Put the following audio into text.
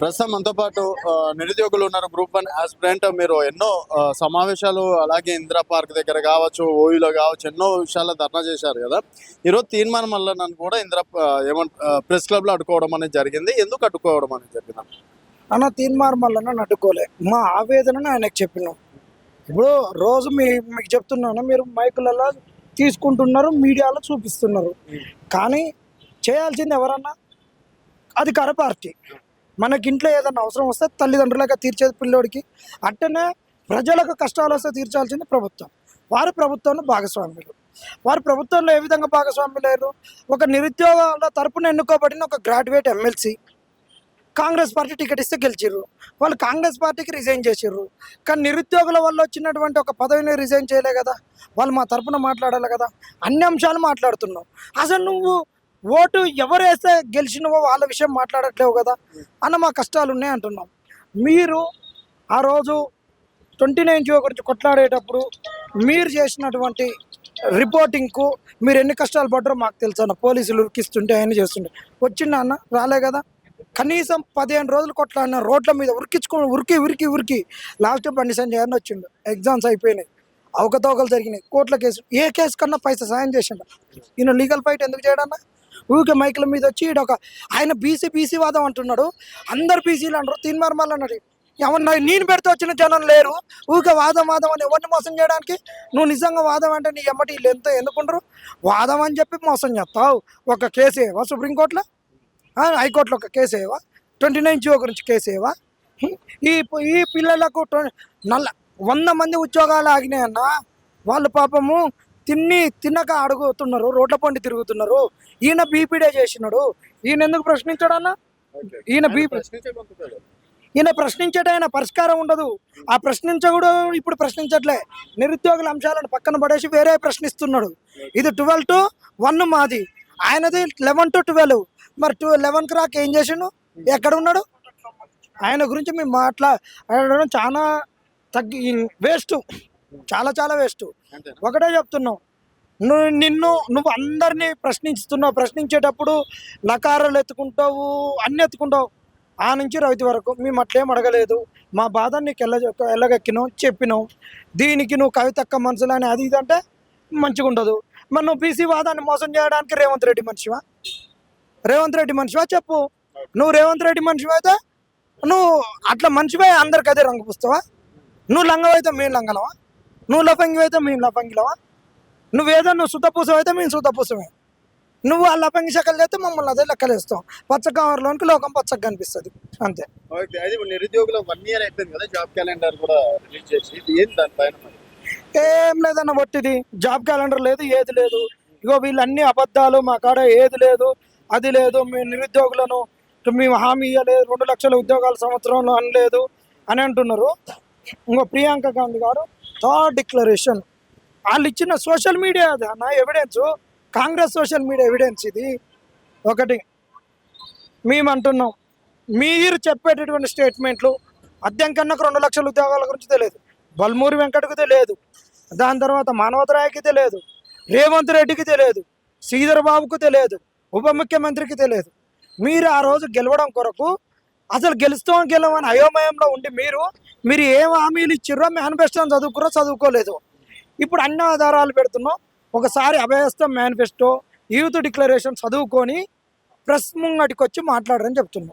ప్రస్తుతం మనతో పాటు నిరుద్యోగులు ఉన్నారు. గ్రూప్ వన్ ఆస్పిరెంట్ మీరు ఎన్నో సమావేశాలు అలాగే ఇందిరా పార్క్ దగ్గర కావచ్చు ఓయూలో కావచ్చు ఎన్నో విషయాలు ధర్నా చేశారు కదా. ఈరోజు తీర్మానం వల్ల నన్ను కూడా ఇందిరా ఏమంట ప్రెస్ క్లబ్లో అడ్డుకోవడం అనేది జరిగింది. ఎందుకు అడ్డుకోవడం అనేది జరిగింది? అన్న తీర్మానం మల్లన్న అడ్డుకోలే. మా ఆవేదనను ఆయనకు చెప్పినాం. ఇప్పుడు రోజు మీ మీకు చెప్తున్నాను మీరు మైకులలో తీసుకుంటున్నారు మీడియాలో చూపిస్తున్నారు. కానీ చేయాల్సింది ఎవరన్నా? అధికార పార్టీ. మనకి ఇంట్లో ఏదైనా అవసరం వస్తే తల్లిదండ్రులుగా తీర్చేది పిల్లోడికి. అట్టనే ప్రజలకు కష్టాలు వస్తే తీర్చాల్సింది ప్రభుత్వం. వారు ప్రభుత్వంలో భాగస్వామ్యులు వారు ప్రభుత్వంలో ఏ విధంగా భాగస్వాములు లేరు? ఒక నిరుద్యోగాల తరపున ఎన్నుకోబడిన ఒక graduate MLC Congress party ticket ఇస్తే గెలిచిర్రు. వాళ్ళు కాంగ్రెస్ పార్టీకి రిజైన్ చేసిర్రు. కానీ నిరుద్యోగుల వల్ల వచ్చినటువంటి ఒక పదవిని రిజైన్ చేయలే కదా. వాళ్ళు మా తరపున మాట్లాడాలి కదా. అన్ని అంశాలు మాట్లాడుతున్నావు అసలు నువ్వు ఓటు ఎవరైతే గెలిచినవో వాళ్ళ విషయం మాట్లాడట్లేవు కదా? అన్న మా కష్టాలు ఉన్నాయి అంటున్నాం. మీరు ఆ రోజు ట్వంటీ నైన్ జియో గురించి కొట్లాడేటప్పుడు మీరు చేసినటువంటి రిపోర్టింగ్కు మీరు ఎన్ని కష్టాలు పడ్డారో మాకు తెలుసు అన్న. పోలీసులు ఉరికిస్తుంటే ఆయన చేస్తుంటే. వచ్చిండ అన్న? రాలే కదా? కనీసం పదిహేను రోజులు కొట్లాడిన రోడ్ల మీద ఉరికించుకో ఉరికి ఉరికి ఉరికి లాస్ట్ బండి సంజయ్ అని వచ్చిండు. ఎగ్జామ్స్ అయిపోయినాయి. అవకతవకలు జరిగినాయి. కోర్టుల కేసు ఏ కేసు కన్నా పైసా సాయం చేసిండు. ఈయన లీగల్ ఫైట్ ఎందుకు చేయడన్నా? ఊరికే మైకుల మీద వచ్చి ఈడ ఒక ఆయన బీసీ బీసీ వాదం అంటున్నాడు. అందరు బీసీలు అంటారు తీన్మార్మల్ అన్నాడు ఎవరు నేను పెడితే వచ్చిన జనం లేరు. ఊరికే వాదం వాదం అని ఎవరిని మోసం చేయడానికి? నువ్వు నిజంగా వాదం అంటే నీ ఎమ్మటి వీళ్ళు ఎంత ఎందుకుంటారు? వాదం అని చెప్పి మోసం చేస్తావు. ఒక కేసు ఏవా? సుప్రీంకోర్టులో? హైకోర్టులో ఒక కేసు ఏవా? ట్వంటీ నైన్ జియో గురించి కేసు ఏవా? ఈ ఈ పిల్లలకు నల్ల వంద మంది ఉద్యోగాలు ఆగినాయన్న వాళ్ళు పాపము తిన్ని తిన్నక అడుగుతున్నారు రోడ్ల పండి తిరుగుతున్నారు. ఈయన బీపీడే చేసినాడు. ఈయన ఎందుకు ప్రశ్నించాడన్న ఈయన బీపీ ఈయన ప్రశ్నించడం ఆయన పరిష్కారం ఉండదు. ఆ ప్రశ్నించకూడదు ఇప్పుడు ప్రశ్నించట్లే. నిరుద్యోగుల అంశాలను పక్కన పడేసి వేరే ప్రశ్నిస్తున్నాడు. ఇది ట్వెల్వ్ టు వన్ మాది. ఆయనది లెవెన్ టు ట్వెల్వ్. మరి టూ లెవెన్ క్రాక్ ఏం చేసిండు? ఎక్కడ ఉన్నాడు ఆయన గురించి మేము మాట్లాడడం చాలా తగ్గి వేస్ట్ చాలా చాలా వేస్ట్ ఒకటే చెప్తున్నావు నువ్వు నిన్ను నువ్వు అందరినీ ప్రశ్నిస్తున్నావు ప్రశ్నించేటప్పుడు నకారాలు ఎత్తుకుంటావు అన్ని ఎత్తుకుంటావు. ఆ నుంచి రైతు వరకు మేము అట్లేం అడగలేదు. మా బాధని నీకు ఎల్ల ఎల్లగెక్కినాం చెప్పినావు. దీనికి నువ్వు కవితక్క మనసులు అని అది ఇది అంటే మంచిగా ఉండదు. మరి నువ్వు బీసీ వాదాన్ని మోసం చేయడానికి రేవంత్ రెడ్డి మనిషివా? రేవంత్ రెడ్డి మనిషివా? చెప్పు. నువ్వు రేవంత్ రెడ్డి మనిషివి అయితే? నువ్వు అట్లా మనిషివే అందరికి అదే రంగు పుస్తావా? నువ్వు లంగవైతే మేము లంగలవా నువ్వు లఫంగి అయితే మేము లఫంగిలవా నువ్వేదో నువ్వు సుతపూసం అయితే మేము సుతపూసమే నువ్వు ఆ లఫంగి శకలు చేస్తే మమ్మల్ని అదే లెక్కలేస్తాం పచ్చ కవర్లోనికి లోకం పచ్చగా కనిపిస్తుంది. అంతే. ఓకే అది ఇప్పుడు నిరుద్యోగులు వన్ ఇయర్ అయిపోయింది కదా జాబ్ క్యాలెండర్ కూడా రిలీజ్ చేసి దానిపైన? ఏం లేదన్న ఒట్టిది జాబ్ క్యాలెండర్ లేదు ఏది లేదు. ఇగో వీళ్ళన్ని అబద్ధాలు మా కాడ ఏది లేదు అది లేదు. మేము నిరుద్యోగులను మేము హామీ ఇవ్వలేదు రెండు లక్షల ఉద్యోగాల సంవత్సరంలో అనలేదు అని అంటున్నారు. ఇంకో ప్రియాంక గాంధీ గారు థర్డ్ డిక్లరేషన్. వాళ్ళు ఇచ్చిన సోషల్ మీడియా నా evidence. Congress social media evidence ఇది. ఒకటి మేము అంటున్నాం మీరు చెప్పేటటువంటి స్టేట్మెంట్లు అద్దెం కన్నాకు రెండు లక్షల ఉద్యోగాల గురించి తెలియదు. బల్మూరి వెంకటకు తెలియదు. దాని తర్వాత మానవతరాయకి తెలియదు. రేవంత్ రెడ్డికి తెలియదు. శ్రీధర్ బాబుకు తెలియదు. ఉప ముఖ్యమంత్రికి తెలియదు. మీరు ఆ రోజు గెలవడం కొరకు అసలు గెలుస్తాం గెలవని అయోమయంలో ఉండి మీరు మీరు ఏం హామీలు ఇచ్చిర్రో మేనిఫెస్టోని చదువుకురో చదువుకోలేదు. ఇప్పుడు అన్ని ఆధారాలు పెడుతున్నాం ఒకసారి అభయస్థం మేనిఫెస్టో యూత్ డిక్లరేషన్ చదువుకొని ప్రెస్ ముంగటికి వచ్చి మాట్లాడరని చెప్తున్నాం.